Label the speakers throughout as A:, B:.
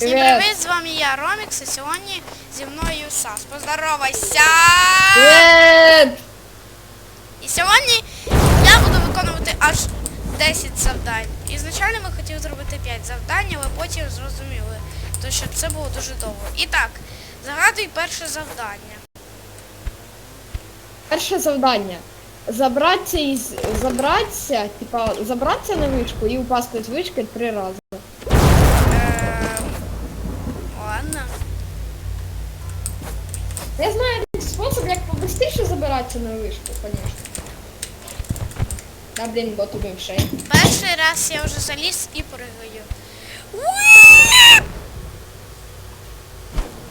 A: Всім привіт, з вами я, Ромікс, і сьогодні зі мною Сас. Поздоровайся!
B: Привет!
A: І сьогодні я буду виконувати аж 10 завдань. Ізначально ми хотіли зробити 5 завдань, але потім зрозуміли, то що це було дуже довго. І так, загадуй перше завдання.
B: Перше завдання. Забратися із забратися, типа забратися на вишку і упасти з вишки три рази. Я знаю один спосіб, як побыстріше забиратися на вишку, звісно. Та блін, бо тобі вже.
A: Перший раз я вже заліз і пригаю.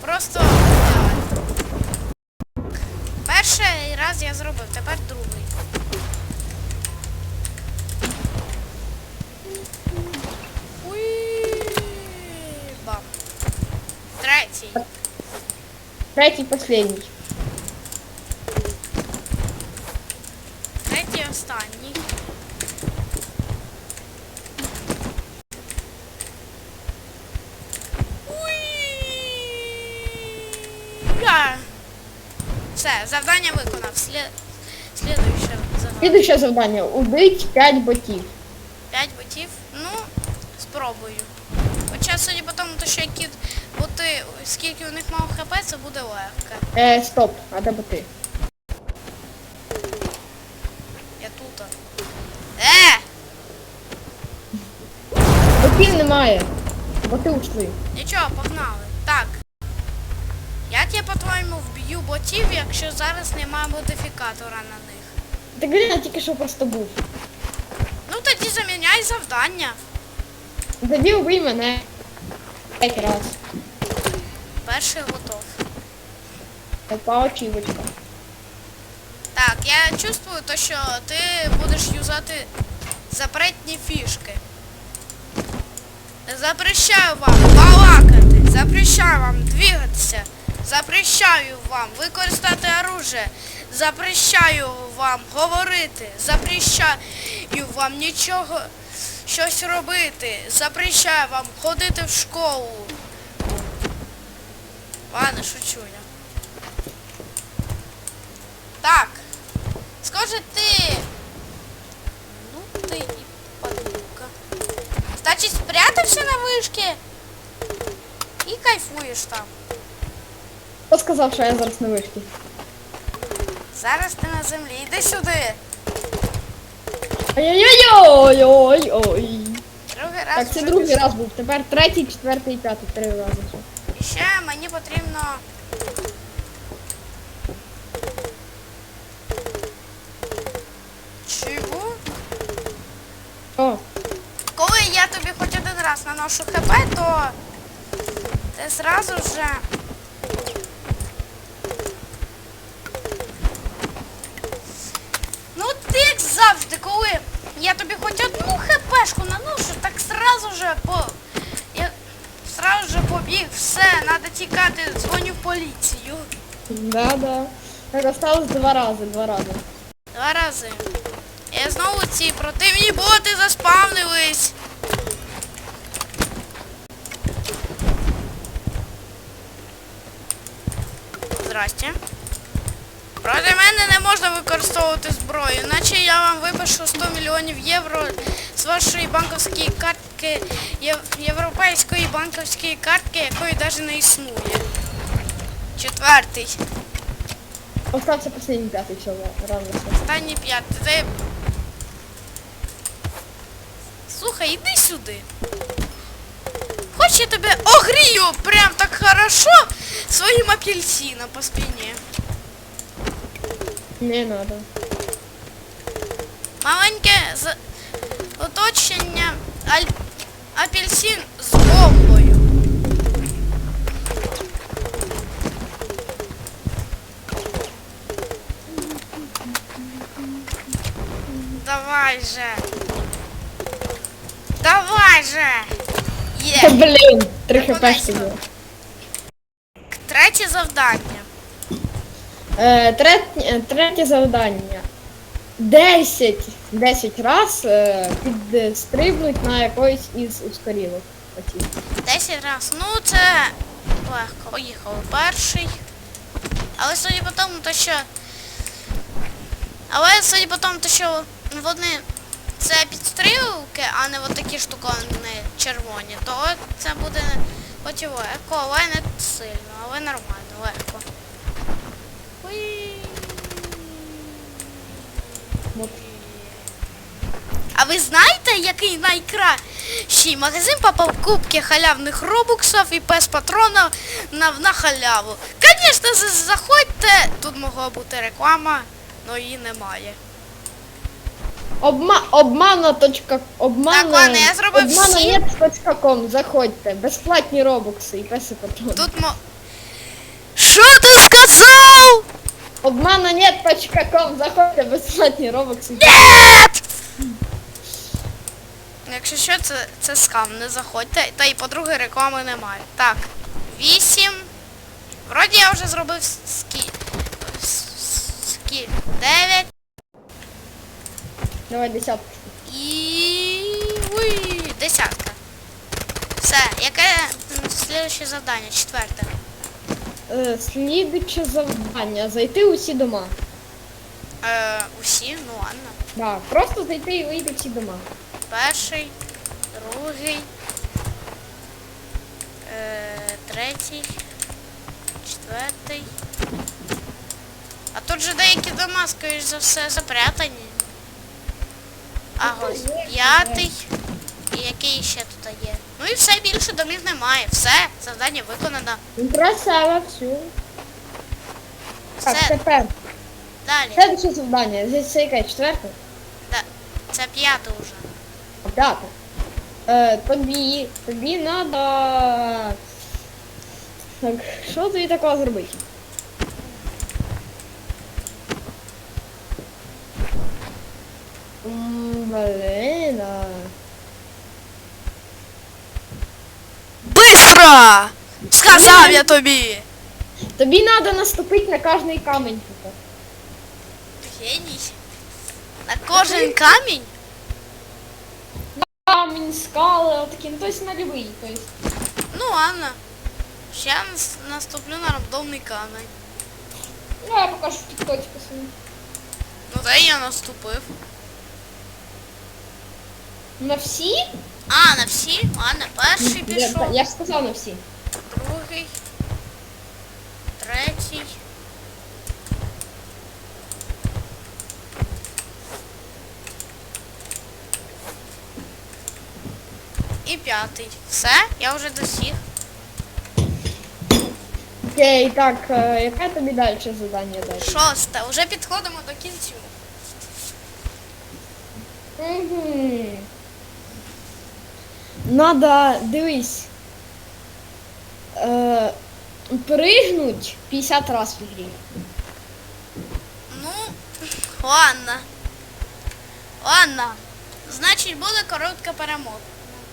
A: Просто. Перший раз я зробив, тепер другий. Третій
B: последній.
A: Третій останній. Уі! Я. Все, завдання виконав. Слід... Слідуюче завдання.
B: Слідуюче завдання. Убить 5 ботів.
A: П'ять ботів. Ну, спробую. Хоча, судя по тому, то, що які боти, скільки у них мало хп, це буде легко.
B: Е, стоп, а де боти?
A: Я тут. Е!
B: Ботів немає. Боти ушли.
A: Нічого, погнали. Так. Як я, по-твоєму, вб'ю ботів, якщо зараз немає модифікатора на них?
B: Так він тільки що просто був.
A: Ну тоді заміняй завдання.
B: Тоді убий мене. П'ять раз.
A: Перший готов.
B: По очівочка.
A: Так, я чувствую то, що ти будеш юзати запретні фішки. Запрещаю вам балакати, запрещаю вам двигатися, запрещаю вам використати оружие, запрещаю вам говорити, запрещаю вам нічого щось робити, запрещаю вам ходити в школу. Ладно, шучу я. Так. Скажи ти. Ну ти і падлюка. Значить, спрятався на вишки і кайфуєш там.
B: Хто сказав, що я зараз на вишці?
A: Зараз ти на землі. Іди сюди.
B: Ой-ой-ой-ой-ой.
A: Другий раз.
B: Так, це
A: вже
B: другий
A: пішов.
B: раз був. Тепер третій, четвертий, п'ятий, три рази.
A: І ще мені потрібно. Чого?
B: О,
A: Коли я тобі хоч один раз наношу хп, то ти зразу вже. Ну ти як завжди, коли я тобі хоч одну хпшку наношу, так зразу же по. Я зразу же побіг, все, треба тікати, дзвоню в поліцію.
B: да-да. Так, осталось два рази, два рази.
A: Два рази. І знову ці противні боти заспавнились. Здрасте. Проти мене не можна використовувати зброю, іначе я вам випишу 100 мільйонів євро з вашої банківської картки, європейської банківської картки, якої навіть не існує. Четвертий.
B: Остався последній п'ятий, все.
A: Останній п'ятий. Ти... Слухай, іди сюди. Хоч я тебе огрію прям так хорошо своїм апельсином по спині.
B: Не надо.
A: Маленьке з... оточення аль... апельсин з бомбою. Давай же. Давай же.
B: Та,
A: Є.
B: блін, три
A: Виконай
B: хпшки було.
A: Третє завдання.
B: Е, третє, е, третє завдання. 10, 10 раз е, підстрибнуть на якоїсь із ускорілок. хотів.
A: 10 раз. Ну це легко. Поїхали. Перший. Але судя по тому, то що. Але судя по тому, то що вони це підстрілки, а не от такі штуковини червоні, то це буде хоч і легко, але не сильно, але нормально, легко. Уї.
B: От.
A: А ви знаєте, який найкращий магазин по покупці халявних робуксів і без патрона на, на халяву? Звісно, заходьте, тут могла бути реклама, але її немає.
B: Обма... Обмана. Точка... Обмана...
A: Так, ладно, я зробив всі.
B: Обмананет.ком. Заходьте. Безплатні робокси і песи патрони.
A: Тут мо... Що ти сказав?
B: Обмананет.ком. Заходьте. Безплатні робокси.
A: Нет! Якщо що, це, це скам, не заходьте. Та і по-друге, реклами немає. Так, 8. Вроді я вже зробив скі. Скі. 9.
B: Давай десятку.
A: І. Уй, десятка. Все, яке м, слідуюче завдання? Четверте.
B: Е, слідуче завдання. Зайти у всі дома.
A: Е, усі, ну ладно.
B: Да, просто зайти і вийти всі дома.
A: Перший, другий, е, третій, четвертий. А тут же деякі дома, скоріш за все, запрятані. А ось п'ятий. І який ще тут є? Ну і все, більше домів немає. Все, завдання виконано.
B: Красава, все. Так,
A: Все,
B: тепер.
A: далі.
B: Следуюче завдання. Це яке? Четверте?
A: Да, це п'яте вже.
B: П'яте. Е, тобі, тобі надо... Так, що тобі такого зробити? Блин, а...
A: Бистро! Сказав я тобі!
B: Тобі надо наступити на кожний камінь.
A: Геній. На кожен камінь?
B: Камінь, скали, отакі, ну, тобто на любий, тобто.
A: Ну ладно. Ще я нас- наступлю на рандомний камінь.
B: Ну, я покажу в тіктоці посуну.
A: Ну та й я наступив.
B: На всі?
A: А, на всі? Ладно, перший
B: Я,
A: пішов,
B: я ж сказав на всі.
A: другий, третій. П'ятий. Все, я вже досіг.
B: Окей, так, е, яке тобі далі завдання далі?
A: Шосте. Вже підходимо до кінцю.
B: Угу. Надо, дивись. Е, пригнуть 50 раз в ігрі.
A: Ну, ладно. Ладно. Значить, буде коротка перемотка.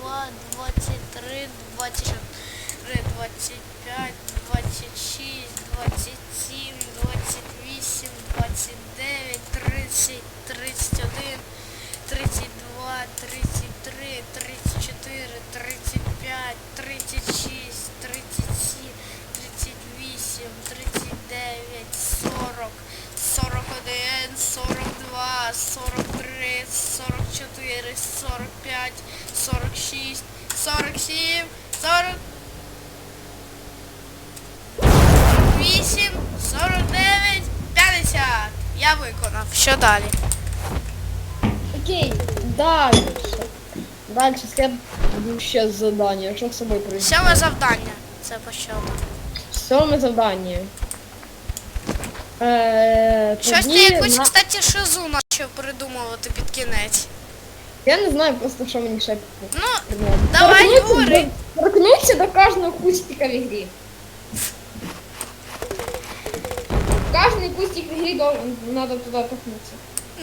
A: 22, 23, 24, 25, 26, 27. Я виконав. Що далі?
B: Окей, далі. Далі следуюче завдання. Що з собою прийшло?
A: Сьоме завдання. Це по?
B: Сьоме завдання. Е,
A: Щось ти якусь,
B: на-
A: кстати, шизу почав придумувати під кінець.
B: Я не знаю просто, що мені ще
A: Ну, давай говори.
B: торкнуться до кожного кустика в ігрі. Кожний кустик в ігрі должен, надо туди торкнутися.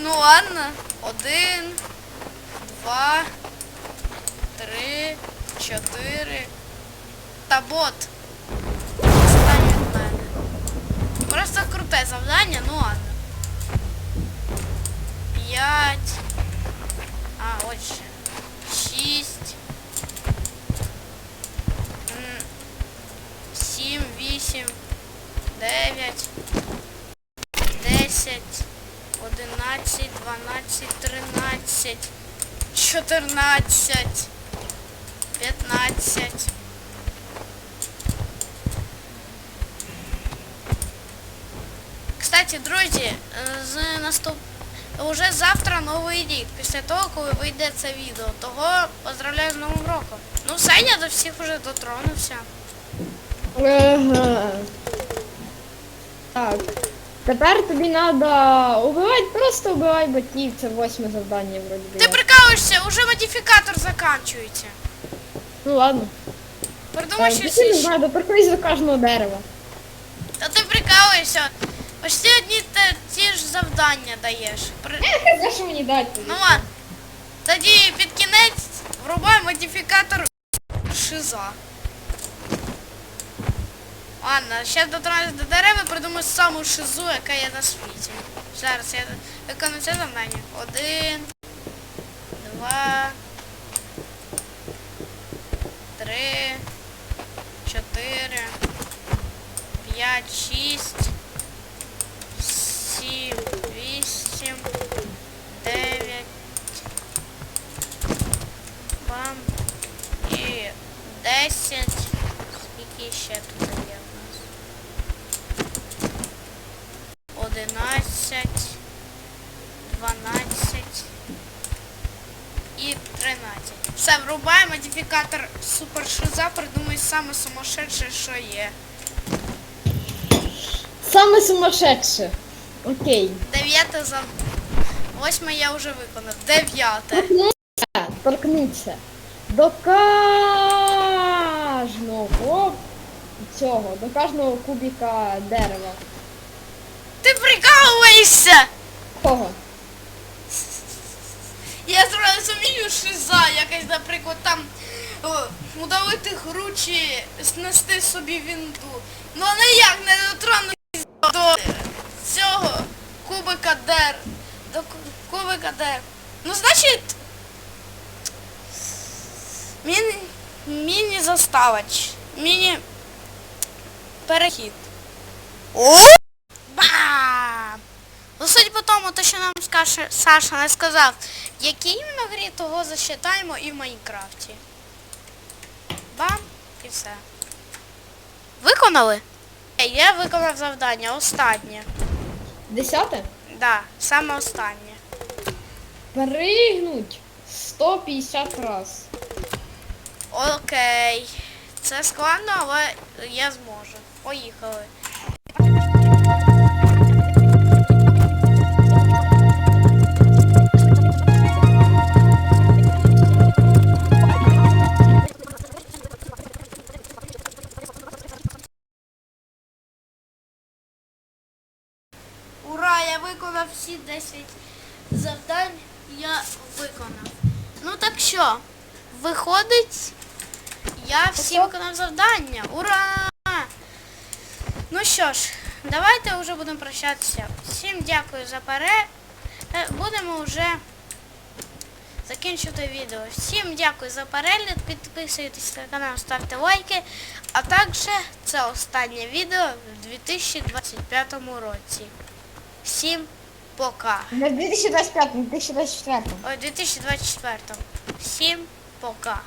A: Ну ладно. Один, два, три, чотири. Та бот. Відстань від мене. Просто круте завдання, ну ладно. П'ять. А, ось ще. Шість. М, Сім, вісім, дев'ять. 10, 11, 12, 13, 14, 15. Кстати, друзі, е, з наступ... Уже завтра новий рік, після того, коли вийде це відео. Того поздравляю з Новим роком. Ну, все, я до всіх вже дотронувся.
B: Ага. Так. Тепер тобі треба убивати, просто убивай ботів, це восьме завдання вроді.
A: Ти прикалуєшся, уже модифікатор закінчується.
B: Ну ладно.
A: Придумай щось
B: ти не знаю, до кожного дерева.
A: Та ти прикалуєшся. Завдання даєш. При...
B: Я не що мені дати.
A: Ну ладно. Тоді під кінець врубай модифікатор шиза. Ладно, зараз дотронусь до дерева, придумаю саму шизу, яка є на світі. Зараз я виконую це завдання. Один, два, три, чотири, п'ять, шість, сім, вісім, дев'ять. Бам. І десять. Скільки ще тут є в нас? Одинадцять. Дванадцять. І тринадцять. Все, врубай модифікатор супершиза, придумай саме сумасшедше, що є.
B: Саме сумасшедше. Окей.
A: Дев'яте за. Восьме я вже виконав. Дев'яте.
B: Торкнуться до кожного цього, до кожного кубіка дерева.
A: Ти прикалуєшся!
B: Кого?
A: Я зразу розумію, шиза, якась, наприклад, там о, удалити гручі, снести собі вінду. Ну ніяк не дотронутися до цього кубика дер. До ку- кубика дер. Ну, значить, міні, міні заставач. Міні перехід. О! Бам! Ну, судя по тому, то, що нам скаже, Саша не сказав, в якій іменно грі того засчитаємо і в Майнкрафті. Бам, і все. Виконали? Я виконав завдання, останнє.
B: Десяте?
A: Да, саме останнє.
B: Пригнуть 150 раз.
A: Окей. Це складно, але я зможу. Поїхали. Ура! Я виконав всі 10 завдань. Я виконав. Ну так що, виходить, я всі виконав завдання. Ура! Що ж, давайте вже будемо прощатися. Всім дякую за перегляд. Е, Будемо вже закінчувати відео. Всім дякую за перегляд. Підписуйтесь на канал, ставте лайки. А також це останнє відео в 2025 році. Всім пока.
B: Не в 2025, не в 2024.
A: Ой, 2024. Всім пока.